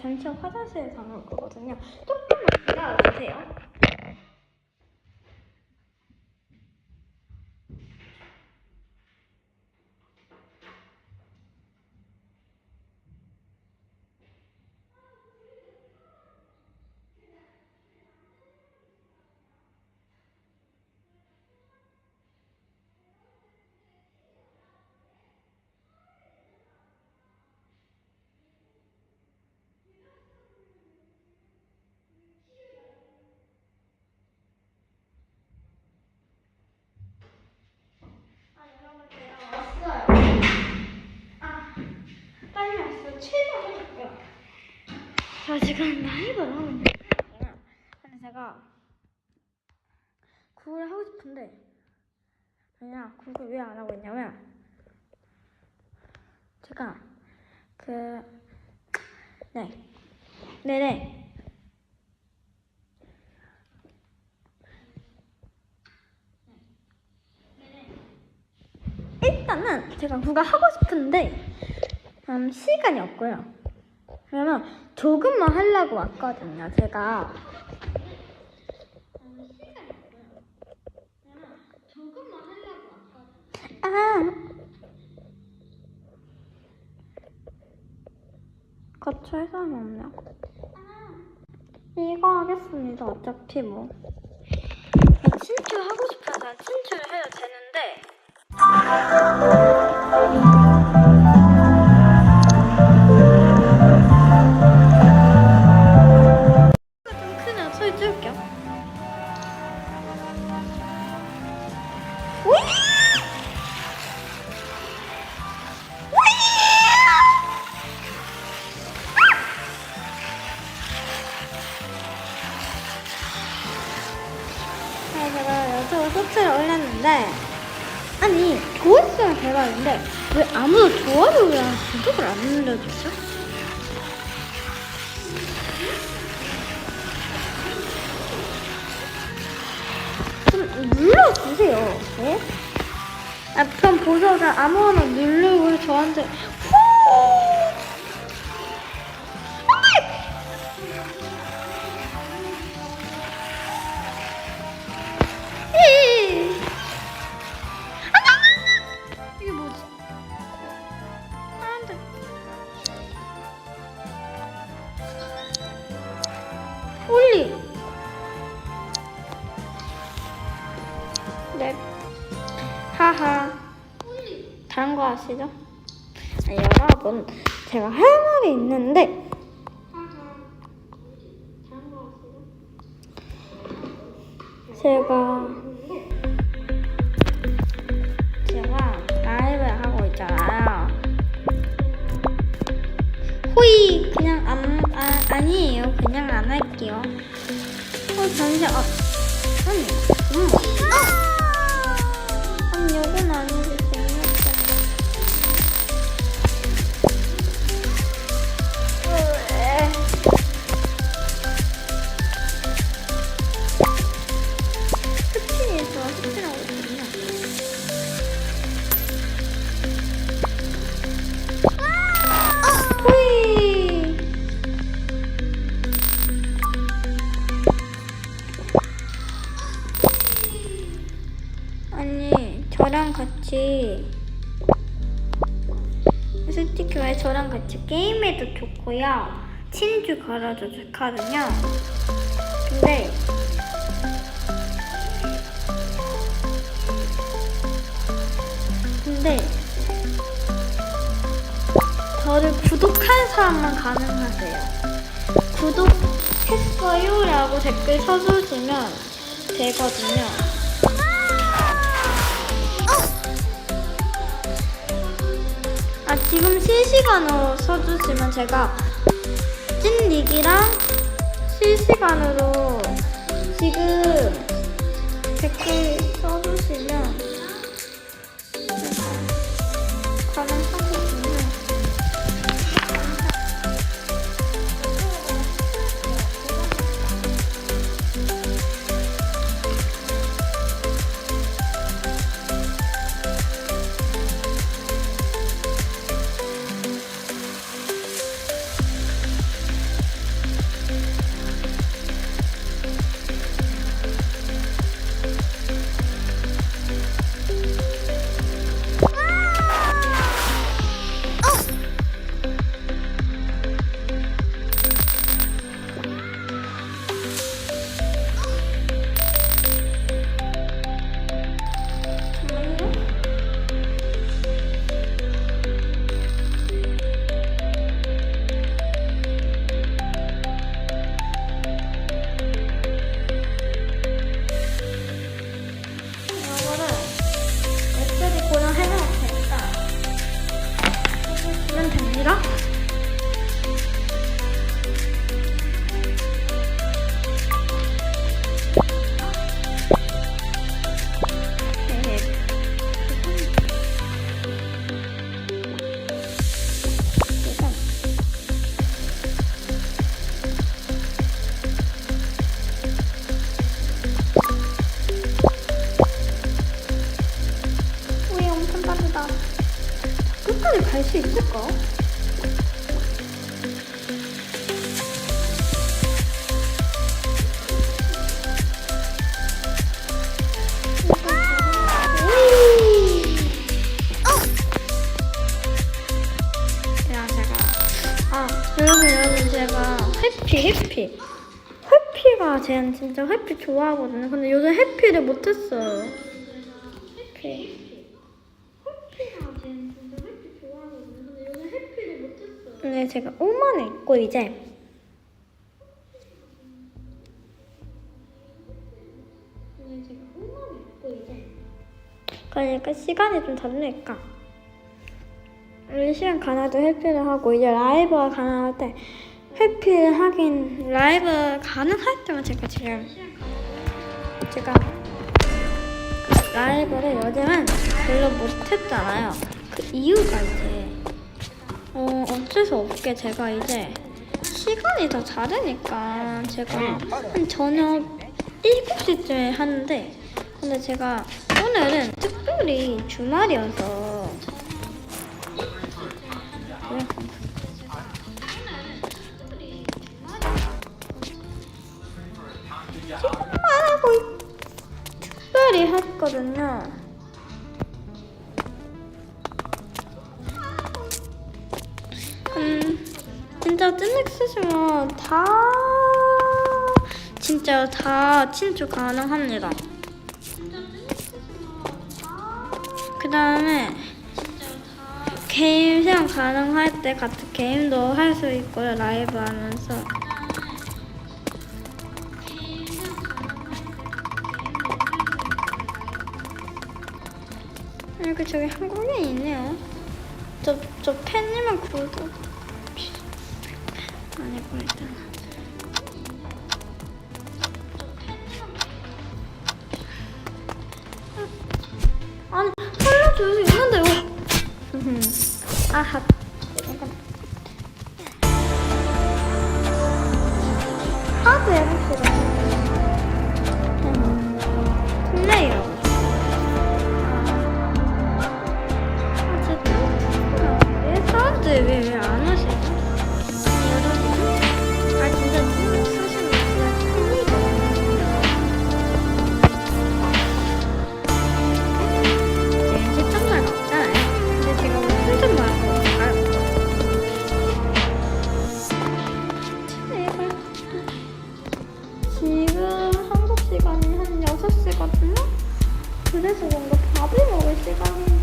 잠시 후 화장실에 다녀올 거거든요. 조금만 기다려주세요. 저 지금 있는 거예요. 근데 제가 구글 하고 싶은데 그냥 구글 왜 안 하고 있냐면 제가 그 네. 네네. 일단은 제가 그거 하고 싶은데 음, 시간이 없고요. 그러면 조금만 하려고 왔거든요. 제가. 아 같이 할 사람이 없네요. 이거 하겠습니다. 어차피 뭐. 친추 하고 싶어서 친추를 해도 되는데 올렸는데 아니 조회수가 대박인데 왜 아무도 좋아요랑 구독을 안 눌러주죠? 좀 눌러주세요. 네? 아, 그럼 보셔서 아무거나 누르고 저한테 후! 아시죠? 아니, 여러분, 제가 할 말이 있는데. 제가 제가 라이브를 하고 있잖아요. 호이 그냥 안 아, 아니에요. 그냥 안 할게요. 어 잠시 아 아니 음. 말 저랑 같이 게임해도 좋고요 친주 걸어도 좋거든요 근데 근데 저를 구독한 사람만 가능하세요. 구독했어요 라고 댓글 써주시면 되거든요. 아, 지금 실시간으로 써주시면 제가 찐닉이랑 실시간으로 지금 댓글 써주시면 수 있을까? 야, 제가 아 여러분 여러분 제가 해피 해피 해피가 쟤는 진짜 해피 좋아하거든요. 근데 요새 해피를 못했어요. 해피 해피가 쟤는 진짜 해피 좋아하거든요. 근데 요새 해피를 네 제가 5만 원 있고 이제 네 제가 5만 원 있고 이제 그러니까 시간이 좀 다르니까. 우리 시간 가나도 회피를 하고 이제 라이브가 가능할 때 회피를 하긴 라이브 가능할 때만 제가 지금 제가 라이브를 요즘은 별로 못했잖아요. 그 이유가 이제 어 어쩔 수 없게 제가 이제 시간이 더 다르니까 제가 한 저녁 7시쯤에 하는데 근데 제가 오늘은 특별히 주말이어서 말하고 특별히 했거든요. 진짜 찐넥스시면 다 진짜 다 친추 가능합니다. 그 다음에 게임 시간 가능할 때 같은 게임도 할 수 있고요 라이브 하면서. 이렇게 저기 한국인 있네요. 저, 저 팬님은 구독 아니고 일단 아니 살려줄 수 있는데요? 아하 한국 시간이 한 6시거든요? 그래서 뭔가 밥을 먹을 시간이